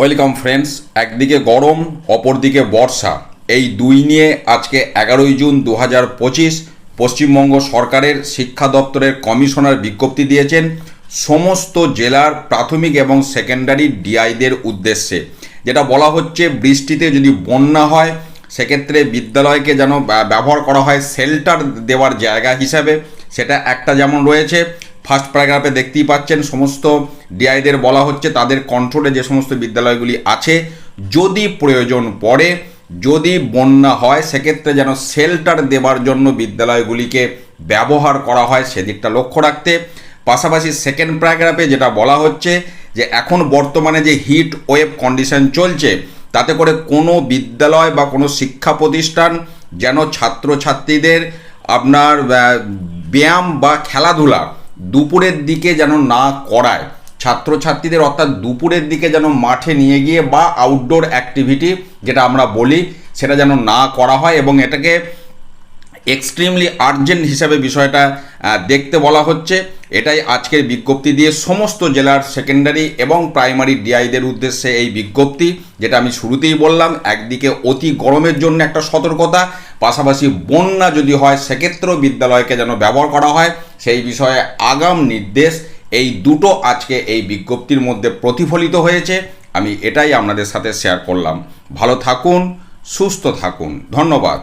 Welcome friends, একদিকে গরম, অপরদিকে বর্ষা। এই দুই নিয়ে আজকে এগারোই জুন দু পঁচিশ পশ্চিমবঙ্গ সরকারের শিক্ষা দপ্তরের কমিশনার বিজ্ঞপ্তি দিয়েছেন, সমস্ত জেলার প্রাথমিক এবং সেকেন্ডারি ডিআইদের উদ্দেশ্যে। যেটা বলা হচ্ছে, বৃষ্টিতে যদি বন্যা হয়, সেক্ষেত্রে বিদ্যালয়কে যেন ব্যবহার করা হয় শেল্টার দেওয়ার জায়গা হিসাবে। সেটা একটা যেমন রয়েছে ফার্স্ট প্যারাগ্রাফে দেখতেই পাচ্ছেন, সমস্ত ডিআইদের বলা হচ্ছে তাদের কন্ট্রোলে যে সমস্ত বিদ্যালয়গুলি আছে, যদি প্রয়োজন পড়ে, যদি বন্যা হয়, সেক্ষেত্রে যেন শেল্টার দেওয়ার জন্য বিদ্যালয়গুলিকে ব্যবহার করা হয় সেদিকটা লক্ষ্য রাখতে। পাশাপাশি সেকেন্ড প্যারাগ্রাফে যেটা বলা হচ্ছে যে, এখন বর্তমানে যে হিট ওয়েভ কন্ডিশন চলছে, তাতে করে কোনো বিদ্যালয় বা কোনো শিক্ষা প্রতিষ্ঠান যেন ছাত্রছাত্রীদের আপনার ব্যায়াম বা খেলাধুলা দুপুরের দিকে যেন না করায়। ছাত্রছাত্রীদের অর্থাৎ দুপুরের দিকে যেন মাঠে নিয়ে গিয়ে বা আউটডোর অ্যাক্টিভিটি যেটা আমরা বলি, সেটা যেন না করা হয় এবং এটাকে এক্সট্রিমলি আর্জেন্ট হিসাবে বিষয়টা দেখতে বলা হচ্ছে। এটাই আজকের বিজ্ঞপ্তি দিয়ে সমস্ত জেলার সেকেন্ডারি এবং প্রাইমারি ডিআইদের উদ্দেশ্যে এই বিজ্ঞপ্তি, যেটা আমি শুরুতেই বললাম, একদিকে অতি গরমের জন্য একটা সতর্কতা, পাশাপাশি বন্যা যদি হয়, সেক্ষেত্রেও বিদ্যালয়কে যেন ব্যবহার করা হয়। সেই বিষয়ে আগাম নির্দেশ এই দুটো আজকে এই বিজ্ঞপ্তির মধ্যে প্রতিফলিত হয়েছে। আমি এটাই আপনাদের সাথে শেয়ার করলাম। ভালো থাকুন, সুস্থ থাকুন। ধন্যবাদ।